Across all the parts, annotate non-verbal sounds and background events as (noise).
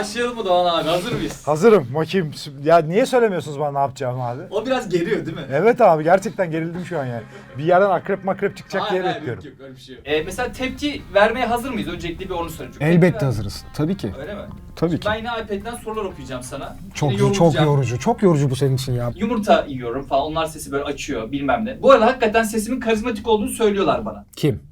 Başlayalım mı Doğan abi? Hazır mıyız? Hazırım. Bakayım. Ya niye söylemiyorsunuz bana ne yapacağımı abi? O biraz geriyor değil mi? Evet abi gerçekten gerildim şu an yani. Bir yerden akrep makrep çıkacak diye hayır, bekliyorum. Yok yok öyle bir şey yok. Ee, mesela tepki vermeye hazır mıyız? Öncelikle bir onu sorayım. Çünkü Elbette tepki ver- hazırız. Tabii ki. Öyle mi? Tabii ki. Ben yine iPad'den sorular okuyacağım sana. Çok Yine çok yorulacağım. yorucu. Çok yorucu bu senin için ya. Yumurta yiyorum falan. Onlar sesi böyle açıyor bilmem ne. Bu arada hakikaten sesimin karizmatik olduğunu söylüyorlar bana. Kim?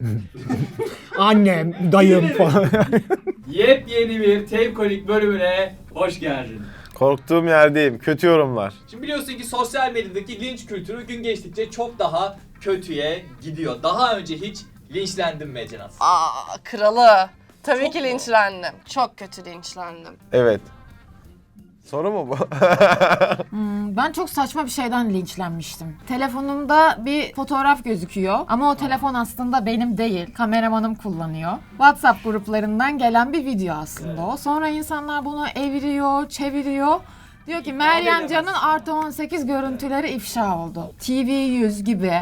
(laughs) Annem, dayım falan. (laughs) Yepyeni bir Tevkolik bölümüne hoş geldin. Korktuğum yerdeyim. Kötü yorumlar. Şimdi biliyorsun ki sosyal medyadaki linç kültürü gün geçtikçe çok daha kötüye gidiyor. Daha önce hiç linçlendin mi Cenaz? Aa kralı. Tabii Çok ki mu? linçlendim. Çok kötü linçlendim. Evet. Soru mu bu? (laughs) Hmm, ben çok saçma bir şeyden linçlenmiştim. Telefonumda bir fotoğraf gözüküyor ama o telefon aslında benim değil. Kameramanım kullanıyor. WhatsApp gruplarından gelen bir video aslında o. Sonra insanlar bunu eviriyor, çeviriyor. Diyor ki Meryem Can'ın artı 18 görüntüleri ifşa oldu. TV100 gibi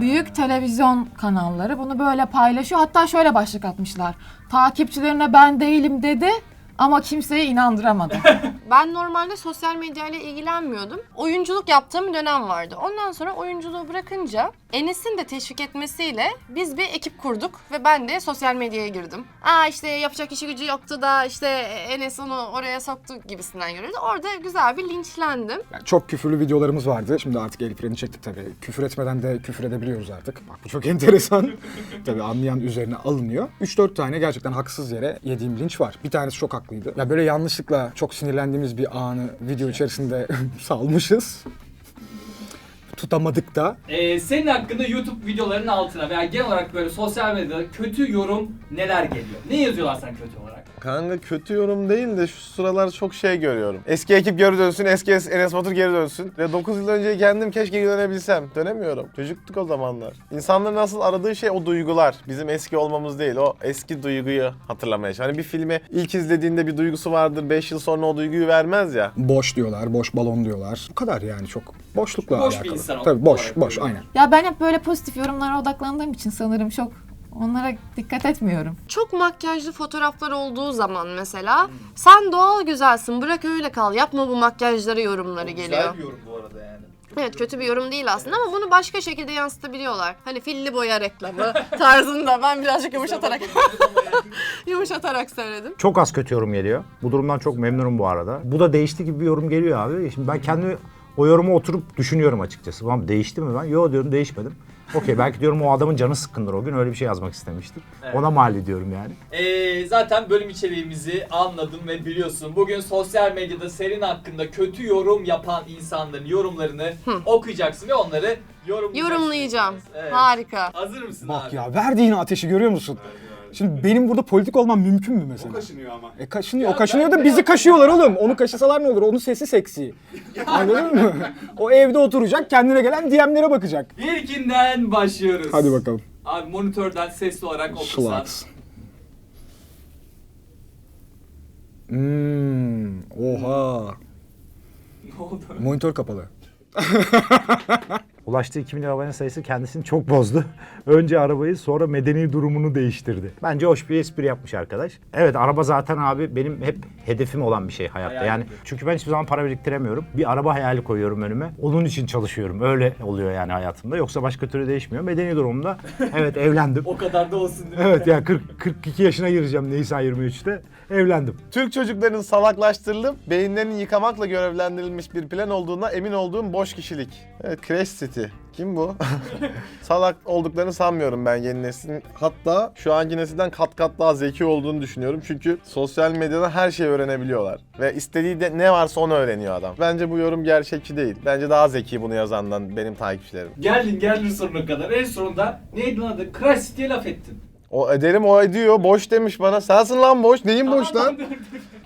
büyük televizyon kanalları bunu böyle paylaşıyor. Hatta şöyle başlık atmışlar. Takipçilerine ben değilim dedi ama kimseyi inandıramadı. (laughs) Ben normalde sosyal medyayla ilgilenmiyordum. Oyunculuk yaptığım bir dönem vardı. Ondan sonra oyunculuğu bırakınca Enes'in de teşvik etmesiyle biz bir ekip kurduk ve ben de sosyal medyaya girdim. Aa işte yapacak işi gücü yoktu da işte Enes onu oraya soktu gibisinden görüldü. Orada güzel bir linçlendim. Yani çok küfürlü videolarımız vardı. Şimdi artık el freni çektik tabii. Küfür etmeden de küfür edebiliyoruz artık. Bak bu çok (laughs) enteresan. tabii anlayan üzerine alınıyor. 3-4 tane gerçekten haksız yere yediğim linç var. Bir tanesi çok haklıydı. Ya böyle yanlışlıkla çok sinirlendiğimiz bir anı video içerisinde (laughs) salmışız. Tutamadık da. Ee, senin hakkında YouTube videolarının altına veya genel olarak böyle sosyal medyada kötü yorum neler geliyor? Ne yazıyorlar sen kötü olarak? Kanka kötü yorum değil de şu sıralar çok şey görüyorum. Eski ekip geri dönsün, eski Es- Enes Batur geri dönsün. Ve 9 yıl önce kendim keşke dönebilsem. Dönemiyorum. Çocuktuk o zamanlar. İnsanların asıl aradığı şey o duygular. Bizim eski olmamız değil. O eski duyguyu hatırlamaya çalışıyor. Hani bir filmi ilk izlediğinde bir duygusu vardır. 5 yıl sonra o duyguyu vermez ya. Boş diyorlar, boş balon diyorlar. Bu kadar yani çok boşlukla Boş bir alakalı. insan ol- Tabii boş, boş aynen. Ya ben hep böyle pozitif yorumlara odaklandığım için sanırım çok onlara dikkat etmiyorum. Çok makyajlı fotoğraflar olduğu zaman mesela sen doğal güzelsin bırak öyle kal yapma bu makyajları yorumları geliyor. Güzel bir yorum bu arada yani. Evet kötü bir yorum değil aslında ama bunu başka şekilde yansıtabiliyorlar. Hani filli boya reklamı (laughs) tarzında ben birazcık yumuşatarak (laughs) yumuşatarak söyledim. Çok az kötü yorum geliyor. Bu durumdan çok memnunum bu arada. Bu da değişti gibi bir yorum geliyor abi. Şimdi ben kendi o yorumu oturup düşünüyorum açıkçası. Tamam değişti mi ben? Yok diyorum değişmedim. Okey belki diyorum o adamın canı sıkkındır o gün öyle bir şey yazmak istemiştir. Evet. Ona mal ediyorum yani. Ee, zaten bölüm içeriğimizi anladın ve biliyorsun. Bugün sosyal medyada senin hakkında kötü yorum yapan insanların yorumlarını okuyacaksın ve onları yorumlayacaksın. Yorumlayacağım. Evet. Harika. Hazır mısın Bak abi? ya verdiğin ateşi görüyor musun? Şimdi benim burada politik olmam mümkün mü mesela? O kaşınıyor ama. E kaşınıyor. Ya o kaşınıyor da bizi ya. kaşıyorlar oğlum. Onu kaşısalar ne olur? Onun sesi seksi. (laughs) Anladın mı? O evde oturacak, kendine gelen DM'lere bakacak. İlkinden başlıyoruz. Hadi bakalım. Abi monitörden sesli olarak okusan. Slugs. Hmm, oha. Ne oldu? Monitör kapalı. (laughs) Ulaştığı 2 milyon abone sayısı kendisini çok bozdu. (laughs) Önce arabayı sonra medeni durumunu değiştirdi. Bence hoş bir espri yapmış arkadaş. Evet araba zaten abi benim hep hedefim olan bir şey hayatta. Hayalim yani diyor. çünkü ben hiçbir zaman para biriktiremiyorum. Bir araba hayali koyuyorum önüme. Onun için çalışıyorum. Öyle oluyor yani hayatımda. Yoksa başka türlü değişmiyor. Medeni durumda (laughs) evet evlendim. O kadar da olsun değil mi? Evet yani 40 42 yaşına gireceğim Nisan 23'te. Evlendim. Türk çocukların salaklaştırılıp beyinlerini yıkamakla görevlendirilmiş bir plan olduğuna emin olduğum boş kişilik. Evet, Crash City. Kim bu? (laughs) Salak olduklarını sanmıyorum ben yeni neslin. Hatta şu anki nesilden kat kat daha zeki olduğunu düşünüyorum. Çünkü sosyal medyadan her şeyi öğrenebiliyorlar. Ve istediği de ne varsa onu öğreniyor adam. Bence bu yorum gerçekçi değil. Bence daha zeki bunu yazandan benim takipçilerim. Geldin geldin sonuna kadar. En sonunda neydi lan adı? Crash City'ye laf ettin. O ederim o ediyor. Boş demiş bana. Sensin lan boş. Neyin boş lan? (laughs)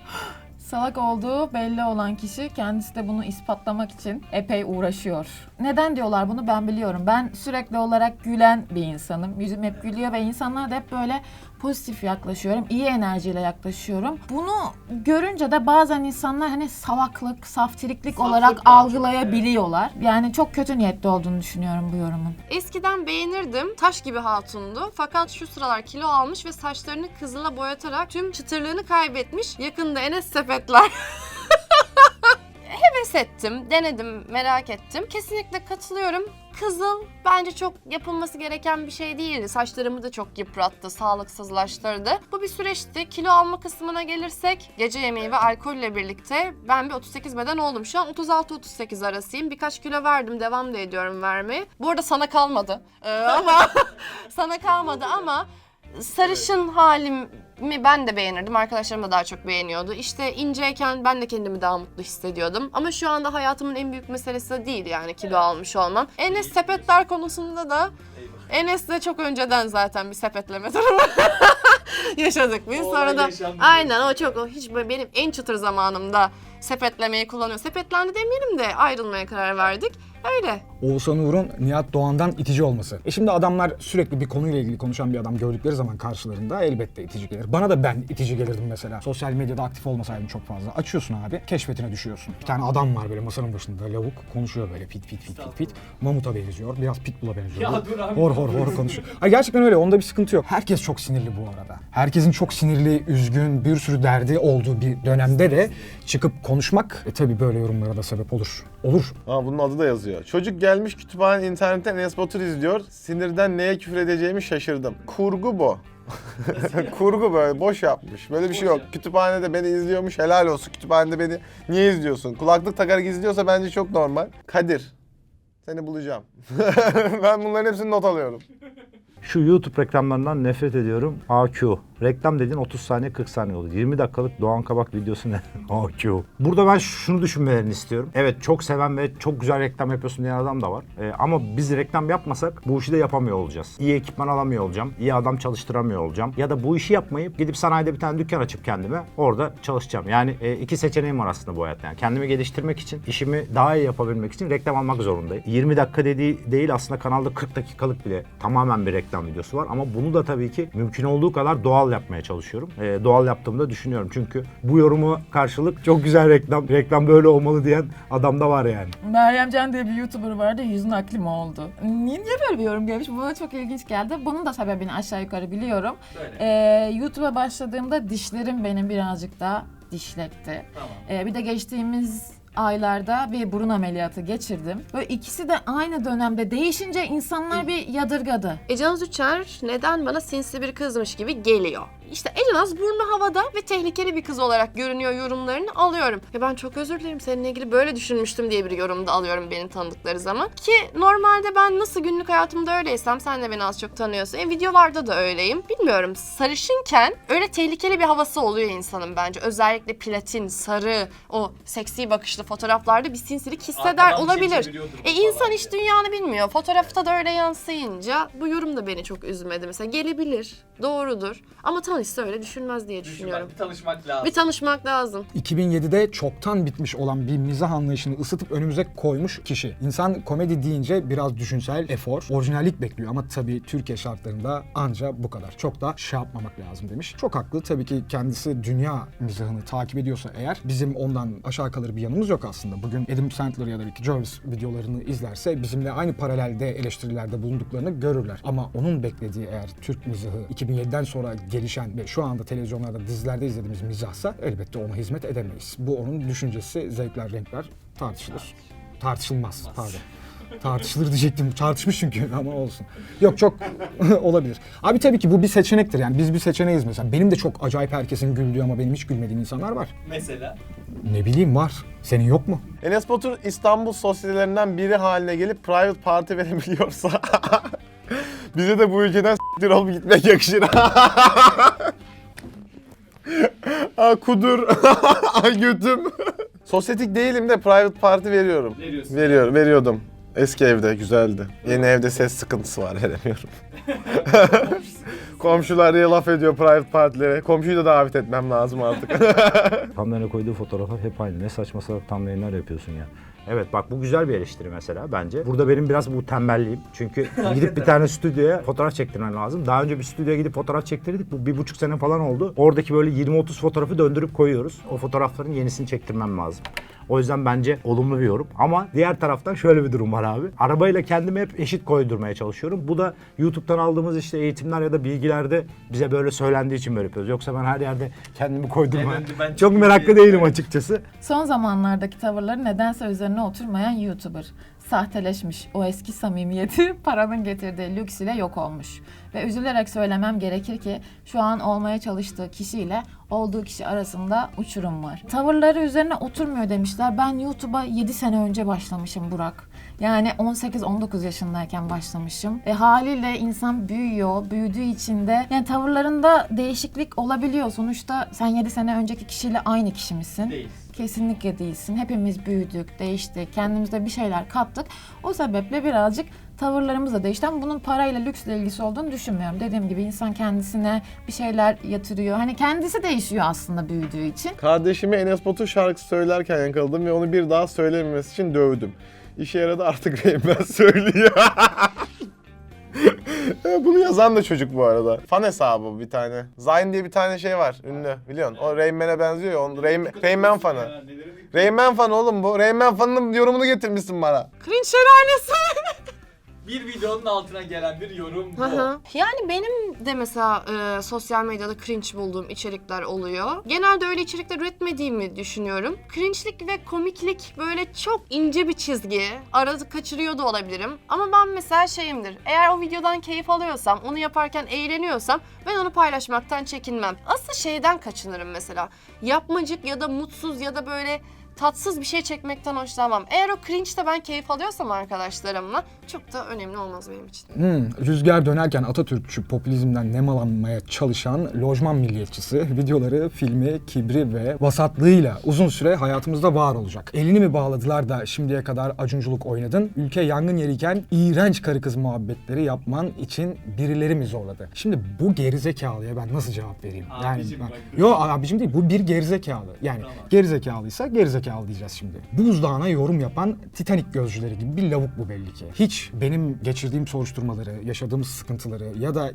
Salak olduğu belli olan kişi kendisi de bunu ispatlamak için epey uğraşıyor. Neden diyorlar bunu ben biliyorum. Ben sürekli olarak gülen bir insanım. Yüzüm hep gülüyor ve insanlar da hep böyle pozitif yaklaşıyorum. iyi enerjiyle yaklaşıyorum. Bunu görünce de bazen insanlar hani salaklık, saftiriklik Saflık olarak algılayabiliyorlar. Yani çok kötü niyetli olduğunu düşünüyorum bu yorumun. Eskiden beğenirdim. Taş gibi hatundu. Fakat şu sıralar kilo almış ve saçlarını kızıla boyatarak tüm çıtırlığını kaybetmiş. Yakında Enes sepetler. Heves ettim, denedim, merak ettim. Kesinlikle katılıyorum. Kızıl bence çok yapılması gereken bir şey değildi. Saçlarımı da çok yıprattı, sağlıksızlaştırdı. Bu bir süreçti. Kilo alma kısmına gelirsek gece yemeği ve alkolle birlikte ben bir 38 beden oldum. Şu an 36-38 arasıyım. Birkaç kilo verdim, devam da ediyorum vermeye. Bu arada sana kalmadı. Ee, ama sana kalmadı ama sarışın halimi ben de beğenirdim. Arkadaşlarım da daha çok beğeniyordu. İşte inceyken ben de kendimi daha mutlu hissediyordum. Ama şu anda hayatımın en büyük meselesi de değil yani kilo almış olmam. Enes sepetler konusunda da Enes'le çok önceden zaten bir sepetleme (laughs) durumu yaşadık biz. Sonra da aynen o çok o hiç böyle benim en çıtır zamanımda sepetlemeyi kullanıyor. Sepetlendi demeyelim de ayrılmaya karar verdik. Öyle. Oğuzhan Uğur'un Nihat Doğan'dan itici olması. E şimdi adamlar sürekli bir konuyla ilgili konuşan bir adam gördükleri zaman karşılarında elbette itici gelir. Bana da ben itici gelirdim mesela. Sosyal medyada aktif olmasaydım çok fazla. Açıyorsun abi, keşfetine düşüyorsun. Bir tane adam var böyle masanın başında lavuk konuşuyor böyle pit pit pit pit pit. Mamuta benziyor, biraz pitbull'a benziyor. Ya dur abi. Hor hor hor konuşuyor. Ay gerçekten öyle, onda bir sıkıntı yok. Herkes çok sinirli bu arada. Herkesin çok sinirli, üzgün, bir sürü derdi olduğu bir dönemde de çıkıp konuşmak e tabii böyle yorumlara da sebep olur. Olur. Ha bunun adı da yazıyor. Çocuk gelmiş kütüphane internetten Enes Batur izliyor. Sinirden neye küfür edeceğimi şaşırdım. Kurgu bu. (laughs) Kurgu böyle boş yapmış. Böyle bir şey yok. Kütüphanede beni izliyormuş helal olsun. Kütüphanede beni niye izliyorsun? Kulaklık takarak izliyorsa bence çok normal. Kadir. Seni bulacağım. (laughs) ben bunların hepsini not alıyorum. Şu YouTube reklamlarından nefret ediyorum. AQ. Reklam dediğin 30 saniye 40 saniye olur. 20 dakikalık Doğan Kabak videosu ne? (laughs) AQ. Burada ben şunu düşünmelerini istiyorum. Evet çok seven ve çok güzel reklam yapıyorsun diyen adam da var. Ee, ama biz reklam yapmasak bu işi de yapamıyor olacağız. İyi ekipman alamıyor olacağım. iyi adam çalıştıramıyor olacağım. Ya da bu işi yapmayıp gidip sanayide bir tane dükkan açıp kendime orada çalışacağım. Yani e, iki seçeneğim var aslında bu hayatta. Yani kendimi geliştirmek için, işimi daha iyi yapabilmek için reklam almak zorundayım. 20 dakika dediği değil aslında kanalda 40 dakikalık bile tamamen bir reklam videosu var. Ama bunu da tabii ki mümkün olduğu kadar doğal yapmaya çalışıyorum. E, doğal yaptığımda düşünüyorum. Çünkü bu yorumu karşılık çok güzel reklam, reklam böyle olmalı diyen adam da var yani. Meryem Can diye bir YouTuber vardı, yüzün aklim oldu. Niye, niye böyle bir yorum gelmiş? Bu bana çok ilginç geldi. Bunun da sebebini aşağı yukarı biliyorum. Ee, YouTube'a başladığımda dişlerim benim birazcık daha dişletti. Tamam. Ee, bir de geçtiğimiz aylarda bir burun ameliyatı geçirdim. Böyle ikisi de aynı dönemde değişince insanlar bir yadırgadı. Ecanaz Uçar neden bana sinsi bir kızmış gibi geliyor. İşte Ecanaz burnu havada ve tehlikeli bir kız olarak görünüyor yorumlarını alıyorum. Ya ben çok özür dilerim seninle ilgili böyle düşünmüştüm diye bir yorum da alıyorum beni tanıdıkları zaman. Ki normalde ben nasıl günlük hayatımda öyleysem sen de beni az çok tanıyorsun. E, videolarda da öyleyim. Bilmiyorum sarışınken öyle tehlikeli bir havası oluyor insanın bence. Özellikle platin, sarı, o seksi bakışlı fotoğraflarda bir sinsilik hisseder Arkadan şey olabilir. E insan iç böyle. dünyanı bilmiyor. Fotoğrafta da öyle yansıyınca bu yorum da beni çok üzmedi. Mesela gelebilir, doğrudur. Ama tanışsa öyle düşünmez diye düşünüyorum. bir tanışmak lazım. Bir tanışmak lazım. 2007'de çoktan bitmiş olan bir mizah anlayışını ısıtıp önümüze koymuş kişi. İnsan komedi deyince biraz düşünsel efor, orijinallik bekliyor ama tabii Türkiye şartlarında anca bu kadar. Çok da şey yapmamak lazım demiş. Çok haklı. Tabii ki kendisi dünya mizahını takip ediyorsa eğer bizim ondan aşağı kalır bir yanımız yok aslında. Bugün Adam Sandler ya da Ricky Gervais videolarını izlerse bizimle aynı paralelde eleştirilerde bulunduklarını görürler. Ama onun beklediği eğer Türk mizahı 2007'den sonra gelişen ve şu anda televizyonlarda dizilerde izlediğimiz mizahsa elbette ona hizmet edemeyiz. Bu onun düşüncesi, zevkler, renkler tartışılır. Tartışılmaz, pardon. Tartışılır diyecektim. Tartışmış çünkü (laughs) ama olsun. Yok çok (laughs) olabilir. Abi tabii ki bu bir seçenektir yani. Biz bir seçeneğiz mesela. Benim de çok acayip herkesin güldüğü ama benim hiç gülmediğim insanlar var. Mesela. Ne bileyim var. Senin yok mu? Enes Batur İstanbul sosyetелerinden biri haline gelip private party verebiliyorsa (laughs) bize de bu ülkeden s**tir olup gitmek yakışır. (laughs) Aa, kudur. (laughs) Ay götüm. Sosyetik değilim de private party veriyorum. Veriyorsun. Veriyor, veriyordum. Eski evde güzeldi. Yeni evde ses sıkıntısı var (laughs) veremiyorum. Komşular diye laf ediyor private partilere. Komşuyu da davet etmem lazım artık. Thumbnail'e koyduğu fotoğraflar hep aynı. Ne saçma salak thumbnail'ler yapıyorsun ya. Evet bak bu güzel bir eleştiri mesela bence. Burada benim biraz bu tembelliğim. Çünkü (laughs) gidip bir tane stüdyoya fotoğraf çektirmen lazım. Daha önce bir stüdyoya gidip fotoğraf çektirdik. Bu bir buçuk sene falan oldu. Oradaki böyle 20-30 fotoğrafı döndürüp koyuyoruz. O fotoğrafların yenisini çektirmem lazım. O yüzden bence olumlu bir yorum. Ama diğer taraftan şöyle bir durum var abi. Arabayla kendimi hep eşit koydurmaya çalışıyorum. Bu da YouTube'dan aldığımız işte eğitimler ya da bilgilerde bize böyle söylendiği için böyle yapıyoruz. Yoksa ben her yerde kendimi koydurmaya ben çok meraklı değilim açıkçası. Son zamanlardaki tavırları nedense üzerine oturmayan YouTuber. Sahteleşmiş. O eski samimiyeti (laughs) paranın getirdiği lüks ile yok olmuş. Ve üzülerek söylemem gerekir ki şu an olmaya çalıştığı kişiyle olduğu kişi arasında uçurum var. Tavırları üzerine oturmuyor demişler. Ben YouTube'a 7 sene önce başlamışım Burak. Yani 18-19 yaşındayken başlamışım. E haliyle insan büyüyor. Büyüdüğü için de yani tavırlarında değişiklik olabiliyor. Sonuçta sen 7 sene önceki kişiyle aynı kişi misin? Değil. Kesinlikle değilsin. Hepimiz büyüdük, değiştik, kendimize bir şeyler kattık. O sebeple birazcık tavırlarımız da değişti ama bunun parayla, lüksle ilgisi olduğunu düşünmüyorum. Dediğim gibi insan kendisine bir şeyler yatırıyor. Hani kendisi değişiyor aslında büyüdüğü için. Kardeşimi Enes Batur şarkısı söylerken yakaladım ve onu bir daha söylememesi için dövdüm. İşe yaradı artık (laughs) Reymen söylüyor. (laughs) (laughs) Bunu yazan da çocuk bu arada. Fan hesabı bir tane. Zayn diye bir tane şey var ünlü biliyorsun. O Rayman'e benziyor ya. Onun Rayman, Rayman fanı. Rayman fanı oğlum bu. Rayman fanının yorumunu getirmişsin bana. Cringe şelalesi. Bir videonun altına gelen bir yorum bu. Hı hı. Yani benim de mesela e, sosyal medyada cringe bulduğum içerikler oluyor. Genelde öyle içerikler üretmediğimi düşünüyorum. Cringe'lik ve komiklik böyle çok ince bir çizgi. Arada kaçırıyor da olabilirim. Ama ben mesela şeyimdir. Eğer o videodan keyif alıyorsam, onu yaparken eğleniyorsam ben onu paylaşmaktan çekinmem. Asıl şeyden kaçınırım mesela. Yapmacık ya da mutsuz ya da böyle tatsız bir şey çekmekten hoşlanmam. Eğer o cringe'de ben keyif alıyorsam arkadaşlarımla çok da önemli olmaz benim için. Hmm, rüzgar dönerken Atatürkçü popülizmden nemalanmaya çalışan lojman milliyetçisi videoları, filmi, kibri ve vasatlığıyla uzun süre hayatımızda var olacak. Elini mi bağladılar da şimdiye kadar acunculuk oynadın? Ülke yangın yeriyken iğrenç karı kız muhabbetleri yapman için birileri mi zorladı? Şimdi bu gerizekalıya ben nasıl cevap vereyim? Abicim ben- bak. Yo abicim değil bu bir gerizekalı. Yani Tamam. gerizekalıysa gerizekalı diyeceğiz şimdi. Buzdağına yorum yapan Titanik gözcüleri gibi bir lavuk bu belli ki. Hiç benim geçirdiğim soruşturmaları, yaşadığımız sıkıntıları ya da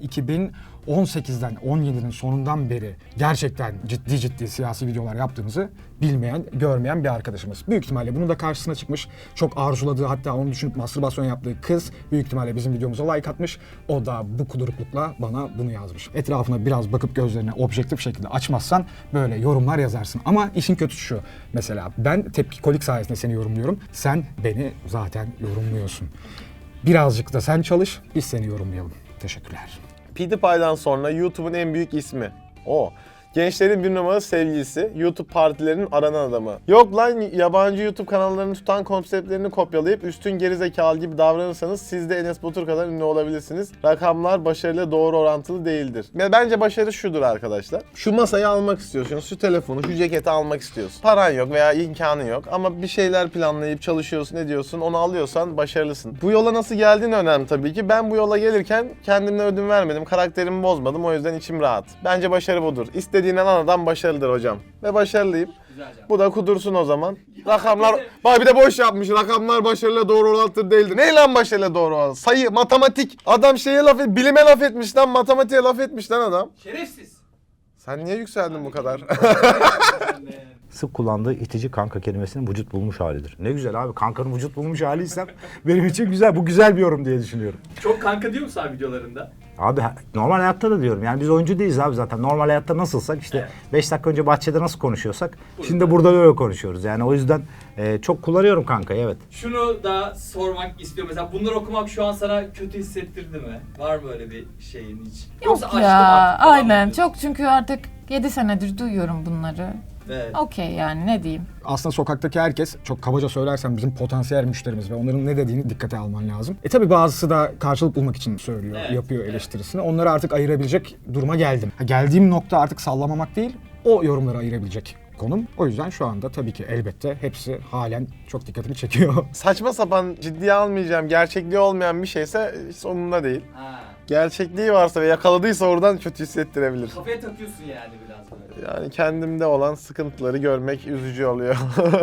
2018'den 17'nin sonundan beri gerçekten ciddi ciddi siyasi videolar yaptığımızı bilmeyen, görmeyen bir arkadaşımız. Büyük ihtimalle bunun da karşısına çıkmış. Çok arzuladığı hatta onu düşünüp mastürbasyon yaptığı kız büyük ihtimalle bizim videomuza like atmış. O da bu kuduruklukla bana bunu yazmış. Etrafına biraz bakıp gözlerini objektif şekilde açmazsan böyle yorumlar yazarsın. Ama işin kötüsü şu. Mesela ben tepki kolik sayesinde seni yorumluyorum. Sen beni zaten yorumluyorsun. Birazcık da sen çalış, biz seni yorumlayalım. Teşekkürler. PewDiePie'dan sonra YouTube'un en büyük ismi. O. Gençlerin bir numaralı sevgilisi, YouTube partilerinin aranan adamı. Yok lan yabancı YouTube kanallarını tutan konseptlerini kopyalayıp üstün gerizekalı gibi davranırsanız siz de Enes Batur kadar ünlü olabilirsiniz. Rakamlar başarıyla doğru orantılı değildir. Ve bence başarı şudur arkadaşlar. Şu masayı almak istiyorsun, şu telefonu, şu ceketi almak istiyorsun. Paran yok veya imkanı yok ama bir şeyler planlayıp çalışıyorsun, ediyorsun, onu alıyorsan başarılısın. Bu yola nasıl geldiğin önemli tabii ki. Ben bu yola gelirken kendimden ödün vermedim, karakterimi bozmadım o yüzden içim rahat. Bence başarı budur. İstediğin alan adam başarılıdır hocam. Ve başarılıyım. Bu da kudursun o zaman. Rakamlar, bak bir de boş yapmış. Rakamlar başarıyla doğru orantılı değildir. Ne lan başarıyla doğru orantılı? Sayı, matematik. Adam şeye laf et, bilime laf etmiş lan, matematiğe laf etmiş lan adam. Şerefsiz. Sen niye yükseldin bu kadar? (laughs) Sık kullandığı itici kanka kelimesinin vücut bulmuş halidir. Ne güzel abi kankanın vücut bulmuş haliysem benim için güzel. Bu güzel bir yorum diye düşünüyorum. Çok kanka diyor musun abi videolarında? Abi normal hayatta da diyorum. Yani biz oyuncu değiliz abi zaten. Normal hayatta nasılsak işte 5 dakika önce bahçede nasıl konuşuyorsak şimdi de burada da öyle konuşuyoruz. Yani o yüzden e, çok kullanıyorum kankayı evet. Şunu da sormak istiyorum. Mesela bunları okumak şu an sana kötü hissettirdi mi? Var mı öyle bir şeyin hiç? Yok aşkım ya aynen çok çünkü artık 7 senedir duyuyorum bunları. Okey yani ne diyeyim. aslında sokaktaki herkes çok kabaca söylersem bizim potansiyel müşterimiz ve onların ne dediğini dikkate alman lazım. E tabi bazısı da karşılık bulmak için söylüyor, Evet, yapıyor evet. eleştirisini. Onları artık ayırabilecek duruma geldim. Ha, geldiğim nokta artık sallamamak değil, o yorumları ayırabilecek konum. O yüzden şu anda tabii ki elbette hepsi halen çok dikkatimi çekiyor. Saçma sapan ciddiye almayacağım, gerçekliği olmayan bir şeyse hiç umurumda değil. Ha. Gerçekliği varsa ve yakaladıysa oradan kötü hissettirebilir. Kafaya takıyorsun yani biraz böyle. Yani kendimde olan sıkıntıları görmek üzücü oluyor.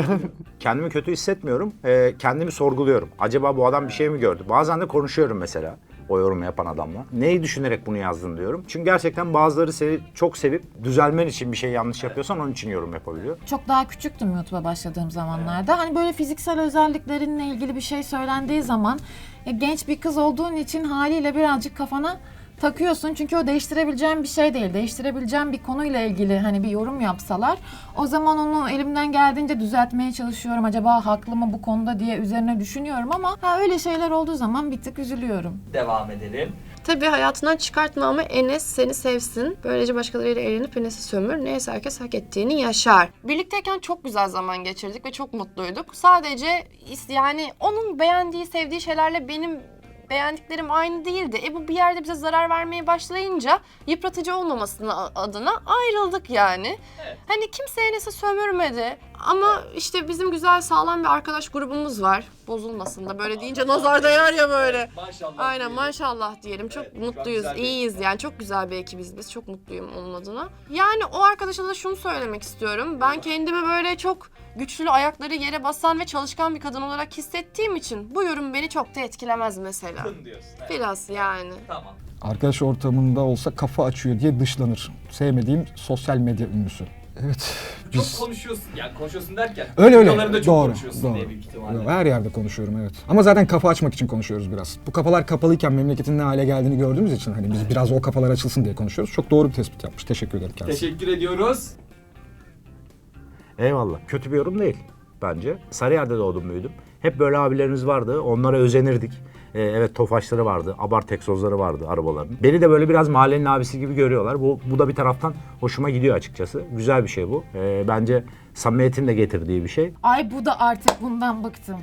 (laughs) Kendimi kötü hissetmiyorum. Ee, kendimi sorguluyorum. Acaba bu adam bir şey mi gördü? Bazen de konuşuyorum mesela o yorumu yapan adamla. Neyi düşünerek bunu yazdın diyorum. Çünkü gerçekten bazıları seni çok sevip düzelmen için bir şey yanlış yapıyorsan onun için yorum yapabiliyor. Çok daha küçüktüm YouTube'a başladığım zamanlarda. Hani böyle fiziksel özelliklerinle ilgili bir şey söylendiği zaman ya genç bir kız olduğun için haliyle birazcık kafana takıyorsun. Çünkü o değiştirebileceğim bir şey değil. Değiştirebileceğim bir konuyla ilgili hani bir yorum yapsalar o zaman onu elimden geldiğince düzeltmeye çalışıyorum. Acaba haklı mı bu konuda diye üzerine düşünüyorum ama ha, öyle şeyler olduğu zaman bir tık üzülüyorum. Devam edelim. Tabii hayatından çıkartma ama Enes seni sevsin. Böylece başkalarıyla eğlenip Enes'i sömür. Neyse herkes hak ettiğini yaşar. Birlikteyken çok güzel zaman geçirdik ve çok mutluyduk. Sadece yani onun beğendiği, sevdiği şeylerle benim beğendiklerim aynı değildi. E bu bir yerde bize zarar vermeye başlayınca yıpratıcı olmamasına adına ayrıldık yani. Evet. Hani kimse Enes'i sömürmedi. Ama işte bizim güzel sağlam bir arkadaş grubumuz var. Bozulmasın da böyle deyince nazar değer ya böyle. Maşallah. Aynen diyelim. maşallah diyelim. Çok Evet, şu an mutluyuz, güzel bir iyiyiz yani. Çok güzel bir ekibiz biz. Çok mutluyum onun adına. Yani o arkadaşa da şunu söylemek istiyorum. Ben kendimi böyle çok güçlü, ayakları yere basan ve çalışkan bir kadın olarak hissettiğim için bu yorum beni çok da etkilemez mesela. Tın diyorsun. Evet. Biraz yani. Tamam. Arkadaş ortamında olsa kafa açıyor diye dışlanır. Sevmediğim sosyal medya ünlüsü. Evet. Çok Biz... konuşuyorsun. Yani konuşuyorsun derken. Öyle öyle. videolarında çok Doğru. konuşuyorsun doğru. diye büyük ihtimalle. Her yerde konuşuyorum evet. Ama zaten kafa açmak için konuşuyoruz biraz. Bu kafalar kapalıyken memleketin ne hale geldiğini gördüğümüz için hani biz biraz o kafalar açılsın diye konuşuyoruz. Çok doğru bir tespit yapmış. Teşekkür ederim kendisine. Teşekkür ediyoruz. Eyvallah. Kötü bir yorum değil bence. Sarıyer'de doğdum büyüdüm. Hep böyle abilerimiz vardı. Onlara özenirdik. Ee, evet tofaşları vardı. Abart egzozları vardı arabaların. Beni de böyle biraz mahallenin abisi gibi görüyorlar. Bu, bu da bir taraftan hoşuma gidiyor açıkçası. Güzel bir şey bu. Ee, bence samimiyetin de getirdiği bir şey. Ay bu da artık bundan bıktım.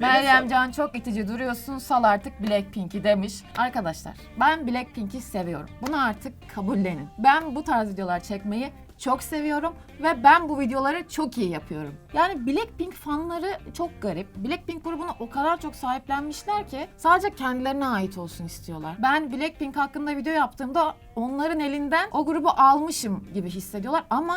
Meryem Can çok itici duruyorsun sal artık Blackpink'i demiş. Arkadaşlar ben Blackpink'i seviyorum. Bunu artık kabullenin. Ben bu tarz videolar çekmeyi çok seviyorum ve ben bu videoları çok iyi yapıyorum. Yani Blackpink fanları çok garip. Blackpink grubunu o kadar çok sahiplenmişler ki sadece kendilerine ait olsun istiyorlar. Ben Blackpink hakkında video yaptığımda onların elinden o grubu almışım gibi hissediyorlar ama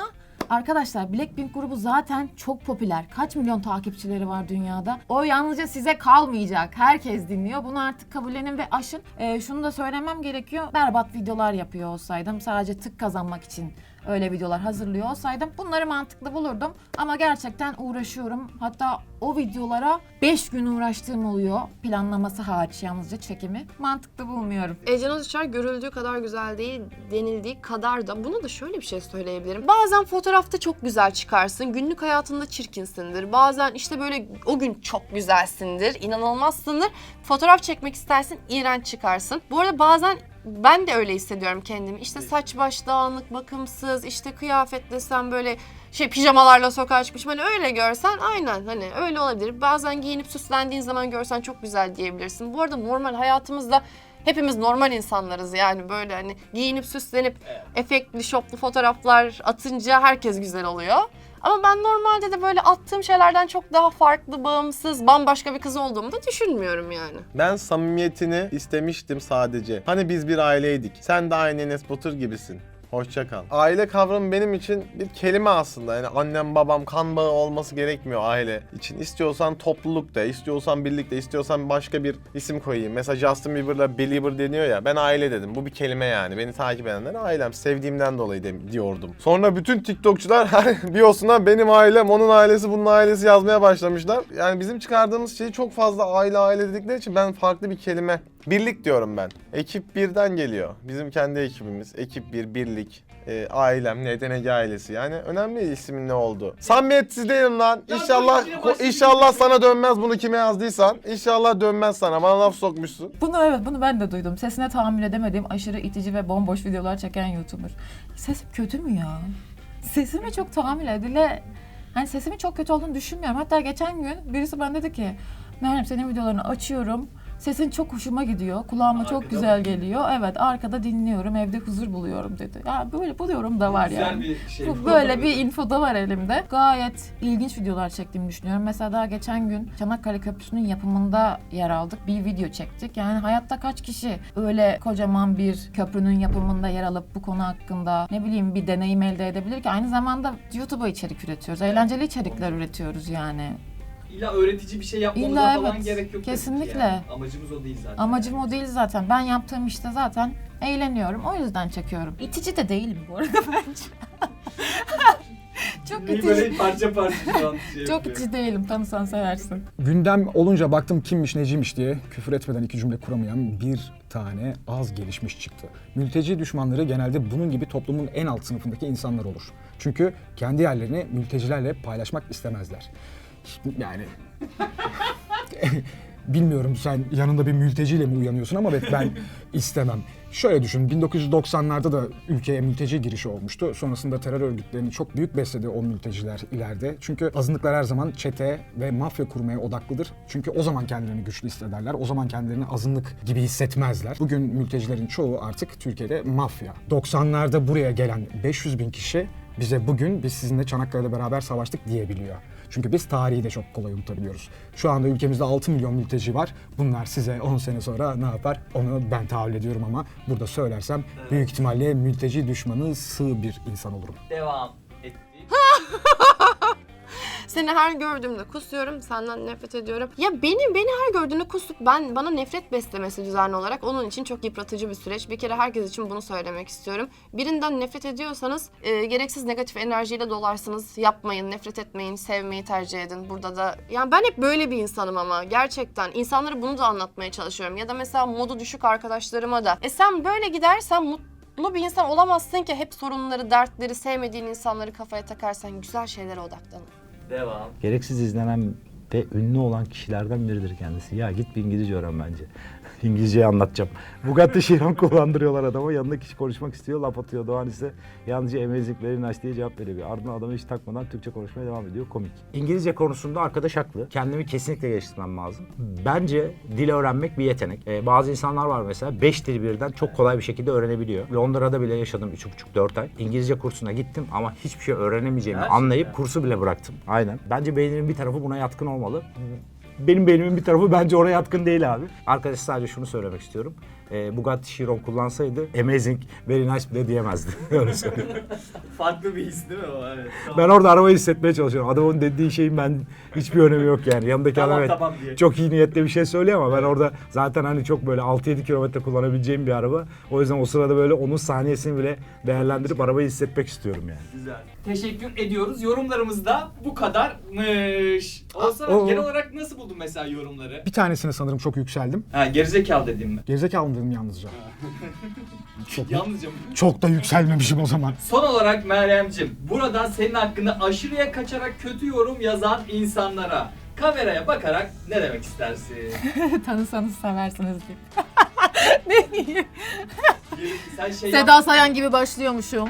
Arkadaşlar Blackpink grubu zaten çok popüler. Kaç milyon takipçileri var dünyada. O yalnızca size kalmayacak. Herkes dinliyor. Bunu artık kabullenin ve aşın. Ee, şunu da söylemem gerekiyor. Berbat videolar yapıyor olsaydım. Sadece tık kazanmak için öyle videolar hazırlıyor olsaydım bunları mantıklı bulurdum. Ama gerçekten uğraşıyorum. Hatta o videolara 5 gün uğraştığım oluyor. Planlaması hariç yalnızca çekimi. Mantıklı bulmuyorum. Ece Uçar görüldüğü kadar güzel değil denildiği kadar da bunu da şöyle bir şey söyleyebilirim. Bazen fotoğrafta çok güzel çıkarsın, günlük hayatında çirkinsindir. Bazen işte böyle o gün çok güzelsindir, inanılmazsındır. Fotoğraf çekmek istersin, iğrenç çıkarsın. Bu arada bazen ben de öyle hissediyorum kendimi. İşte saç baş dağınık, bakımsız, işte kıyafet desem böyle şey pijamalarla sokağa çıkmışım. Hani öyle görsen aynen hani öyle olabilir. Bazen giyinip süslendiğin zaman görsen çok güzel diyebilirsin. Bu arada normal hayatımızda hepimiz normal insanlarız yani böyle hani giyinip süslenip efektli şoplu fotoğraflar atınca herkes güzel oluyor. Ama ben normalde de böyle attığım şeylerden çok daha farklı, bağımsız, bambaşka bir kız olduğumu da düşünmüyorum yani. Ben samimiyetini istemiştim sadece. Hani biz bir aileydik. Sen de aynı Enes Batur gibisin. Hoşça kal. Aile kavramı benim için bir kelime aslında. Yani annem babam kan bağı olması gerekmiyor aile için. İstiyorsan topluluk de, istiyorsan birlikte, istiyorsan başka bir isim koyayım. Mesela Justin Bieber'la Belieber deniyor ya. Ben aile dedim. Bu bir kelime yani. Beni takip edenler ailem. Sevdiğimden dolayı de, diyordum. Sonra bütün TikTokçular (laughs) her biosuna benim ailem, onun ailesi, bunun ailesi yazmaya başlamışlar. Yani bizim çıkardığımız şeyi çok fazla aile aile dedikleri için ben farklı bir kelime Birlik diyorum ben. Ekip birden geliyor. Bizim kendi ekibimiz. Ekip bir, birlik. e, ailem, NTNG ailesi. Yani önemli ismin ne oldu. Samimiyetsiz değilim lan. İnşallah inşallah sana dönmez bunu kime yazdıysan. İnşallah dönmez sana. Bana laf sokmuşsun. Bunu evet bunu ben de duydum. Sesine tahammül edemediğim aşırı itici ve bomboş videolar çeken YouTuber. Sesim kötü mü ya? Sesime çok tahammül edile... Hani sesimin çok kötü olduğunu düşünmüyorum. Hatta geçen gün birisi bana dedi ki Meryem senin videolarını açıyorum. Sesin çok hoşuma gidiyor. Kulağıma Arkada çok güzel mı? geliyor. Evet arkada dinliyorum. Evde huzur buluyorum dedi. Ya böyle buluyorum da var Güzel yani. bir şey. Bu böyle bir info da var elimde. Gayet ilginç videolar çektiğimi düşünüyorum. Mesela daha geçen gün Çanakkale Köprüsü'nün yapımında yer aldık. Bir video çektik. Yani hayatta kaç kişi öyle kocaman bir köprünün yapımında yer alıp bu konu hakkında ne bileyim bir deneyim elde edebilir ki? Aynı zamanda YouTube'a içerik üretiyoruz. Eğlenceli içerikler üretiyoruz yani. İlla öğretici bir şey yapmamıza İlla falan evet, gerek yok. kesinlikle. yani. Amacımız o değil zaten. Amacım o değil zaten. Ben yaptığım işte zaten eğleniyorum. O yüzden çekiyorum. İtici de değilim bu arada (laughs) bence. Çok Neyi itici. böyle parça parça şu an şey Çok itici değilim. Tanısan seversin. Gündem olunca baktım kimmiş neciymiş diye küfür etmeden iki cümle kuramayan bir tane az gelişmiş çıktı. Mülteci düşmanları genelde bunun gibi toplumun en alt sınıfındaki insanlar olur. Çünkü kendi yerlerini mültecilerle paylaşmak istemezler. Yani (laughs) bilmiyorum sen yanında bir mülteciyle mi uyanıyorsun ama evet ben (laughs) istemem. Şöyle düşün 1990'larda da ülkeye mülteci girişi olmuştu. Sonrasında terör örgütlerini çok büyük besledi o mülteciler ileride. Çünkü azınlıklar her zaman çete ve mafya kurmaya odaklıdır. Çünkü o zaman kendilerini güçlü hissederler. O zaman kendilerini azınlık gibi hissetmezler. Bugün mültecilerin çoğu artık Türkiye'de mafya. 90'larda buraya gelen 500 bin kişi bize bugün biz sizinle Çanakkale'de beraber savaştık diyebiliyor. Çünkü biz tarihi de çok kolay unutabiliyoruz. Şu anda ülkemizde 6 milyon mülteci var. Bunlar size 10 sene sonra ne yapar? Onu ben tahayyül ediyorum ama burada söylersem büyük ihtimalle mülteci düşmanı sığ bir insan olurum. Devam ettik. (laughs) (laughs) Seni her gördüğümde kusuyorum, senden nefret ediyorum. Ya beni beni her gördüğünde kusup ben bana nefret beslemesi düzenli olarak onun için çok yıpratıcı bir süreç. Bir kere herkes için bunu söylemek istiyorum. Birinden nefret ediyorsanız e, gereksiz negatif enerjiyle dolarsınız. Yapmayın, nefret etmeyin, sevmeyi tercih edin. Burada da yani ben hep böyle bir insanım ama gerçekten insanlara bunu da anlatmaya çalışıyorum. Ya da mesela modu düşük arkadaşlarıma da. E sen böyle gidersen mutlu mutlu bir insan olamazsın ki hep sorunları, dertleri, sevmediğin insanları kafaya takarsan güzel şeylere odaklanın. Devam. Gereksiz izlenen ve ünlü olan kişilerden biridir kendisi. Ya git bir İngilizce öğren bence. İngilizceyi anlatacağım. Bugatti Chiron kullandırıyorlar adama. Yanında kişi konuşmak istiyor. Laf atıyor. Doğan ise yalnızca very nice diye cevap veriyor. Ardından adamı hiç takmadan Türkçe konuşmaya devam ediyor. Komik. İngilizce konusunda arkadaş haklı. Kendimi kesinlikle geliştirmem lazım. Bence dil öğrenmek bir yetenek. Ee, bazı insanlar var mesela 5 dil birden çok kolay bir şekilde öğrenebiliyor. Londra'da bile yaşadım 3,5-4 ay. İngilizce kursuna gittim ama hiçbir şey öğrenemeyeceğimi Gerçekten. anlayıp kursu bile bıraktım. Aynen. Bence beynimin bir tarafı buna yatkın olmalı. Benim beynimin bir tarafı bence oraya yatkın değil abi. Arkadaş sadece şunu söylemek istiyorum. Ee, Bugatti Chiron kullansaydı amazing, very nice bile diyemezdi. (laughs) Öyle söyleyeyim. Farklı bir his değil mi o? Evet. ben orada arabayı hissetmeye çalışıyorum. Adamın dediği şeyin ben hiçbir önemi yok yani. Yanındaki Tamam, adam evet, tamam diye. çok iyi niyetle bir şey söylüyor ama ben orada zaten hani çok böyle 6-7 kilometre kullanabileceğim bir araba. O yüzden o sırada böyle onun saniyesini bile değerlendirip arabayı hissetmek istiyorum yani. Güzel. Teşekkür ediyoruz. Yorumlarımız da bu kadarmış. Olsa o- genel olarak nasıl buldun mesela yorumları? Bir tanesine sanırım çok yükseldim. Ha gerizekalı dediğim mi? Gerizekalı dedim yalnızca. (laughs) Çok, Yalnızca mı? çok da yükselmemişim o zaman. Son olarak Meryem'cim buradan senin hakkında aşırıya kaçarak kötü yorum yazan insanlara kameraya bakarak ne demek istersin? (laughs) Tanısanız seversiniz diye. (laughs) ne diyeyim? Sen şey Seda Sayan gibi başlıyormuşum.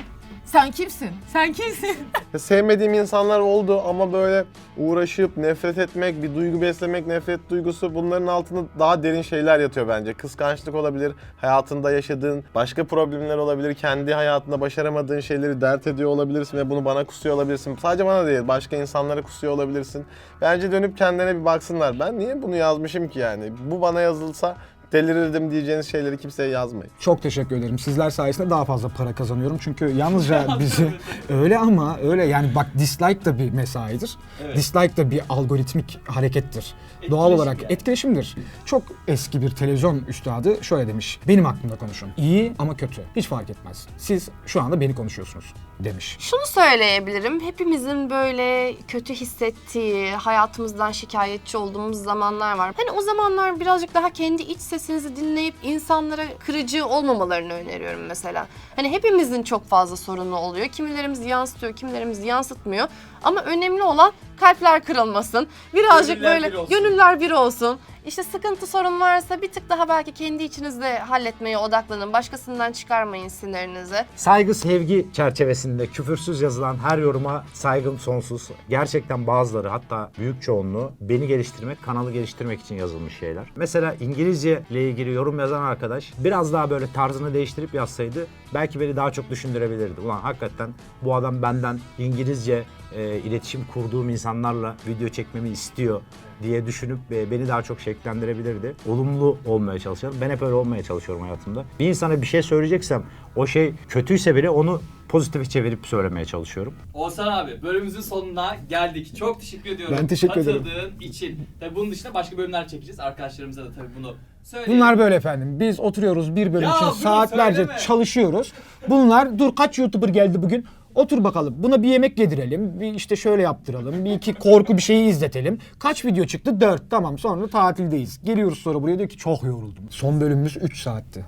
Sen kimsin? Sen kimsin? Sevmediğim insanlar oldu ama böyle uğraşıp nefret etmek, bir duygu beslemek, nefret duygusu bunların altında daha derin şeyler yatıyor bence. Kıskançlık olabilir, hayatında yaşadığın başka problemler olabilir, kendi hayatında başaramadığın şeyleri dert ediyor olabilirsin ve bunu bana kusuyor olabilirsin. Sadece bana değil, başka insanlara kusuyor olabilirsin. Bence dönüp kendine bir baksınlar. Ben niye bunu yazmışım ki yani? Bu bana yazılsa delirirdim diyeceğiniz şeyleri kimseye yazmayın. Çok teşekkür ederim. Sizler sayesinde daha fazla para kazanıyorum. Çünkü yalnızca (laughs) bizi öyle ama öyle yani bak dislike da bir mesaidir. Evet. Dislike da bir algoritmik harekettir. Etkileşim Doğal olarak yani. etkileşimdir. Çok eski bir televizyon üstadı şöyle demiş. Benim hakkımda konuşun. İyi ama kötü. Hiç fark etmez. Siz şu anda beni konuşuyorsunuz demiş. Şunu söyleyebilirim. Hepimizin böyle kötü hissettiği, hayatımızdan şikayetçi olduğumuz zamanlar var. Hani o zamanlar birazcık daha kendi iç sesinizi dinleyip insanlara kırıcı olmamalarını öneriyorum mesela. Hani hepimizin çok fazla sorunu oluyor. Kimilerimiz yansıtıyor, kimilerimiz yansıtmıyor. Ama önemli olan kalpler kırılmasın. Birazcık Gönüller böyle bir gönüller bir olsun. İşte sıkıntı sorun varsa bir tık daha belki kendi içinizde halletmeye odaklanın. Başkasından çıkarmayın sinirinizi. Saygı sevgi çerçevesinde küfürsüz yazılan her yoruma saygım sonsuz. Gerçekten bazıları hatta büyük çoğunluğu beni geliştirmek, kanalı geliştirmek için yazılmış şeyler. Mesela İngilizce ile ilgili yorum yazan arkadaş biraz daha böyle tarzını değiştirip yazsaydı belki beni daha çok düşündürebilirdi. Ulan hakikaten bu adam benden İngilizce e, iletişim kurduğum insanlarla video çekmemi istiyor diye düşünüp e, beni daha çok şekillendirebilirdi. Olumlu olmaya çalışıyorum. Ben hep öyle olmaya çalışıyorum hayatımda. Bir insana bir şey söyleyeceksem o şey kötüyse bile onu pozitife çevirip söylemeye çalışıyorum. Oğuzhan abi bölümümüzün sonuna geldik. Çok teşekkür ediyorum. Ben teşekkür ederim. Katıldığın için. Tabii bunun dışında başka bölümler çekeceğiz. Arkadaşlarımıza da tabii bunu söyleyelim. Bunlar böyle efendim. Biz oturuyoruz bir bölüm Ya için saatlerce söyleme. çalışıyoruz. Bunlar dur kaç YouTuber geldi bugün? Otur bakalım. Buna bir yemek yedirelim. Bir işte şöyle yaptıralım. Bir iki korku bir şeyi izletelim. Kaç video çıktı? Dört. Tamam sonra tatildeyiz. Geliyoruz sonra buraya diyor ki çok yoruldum. Son bölümümüz 3 saatti.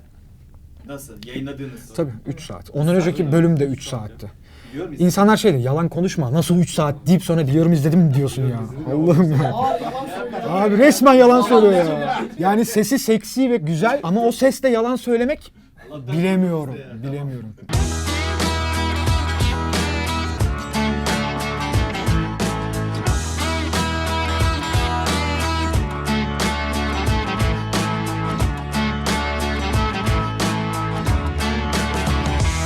Nasıl? Yayınladığınız. Tabii 3 saat. Ondan önceki bölüm de 3 saatti. Biliyor musun? İnsanlar şey diyor, yalan konuşma. Nasıl 3 saat deyip sonra biliyorum izledim diyorsun ya. Allah'ım ya. Abi resmen yalan söylüyor ya. Yani sesi seksi ve güzel ama o sesle yalan söylemek bilemiyorum. Bilemiyorum.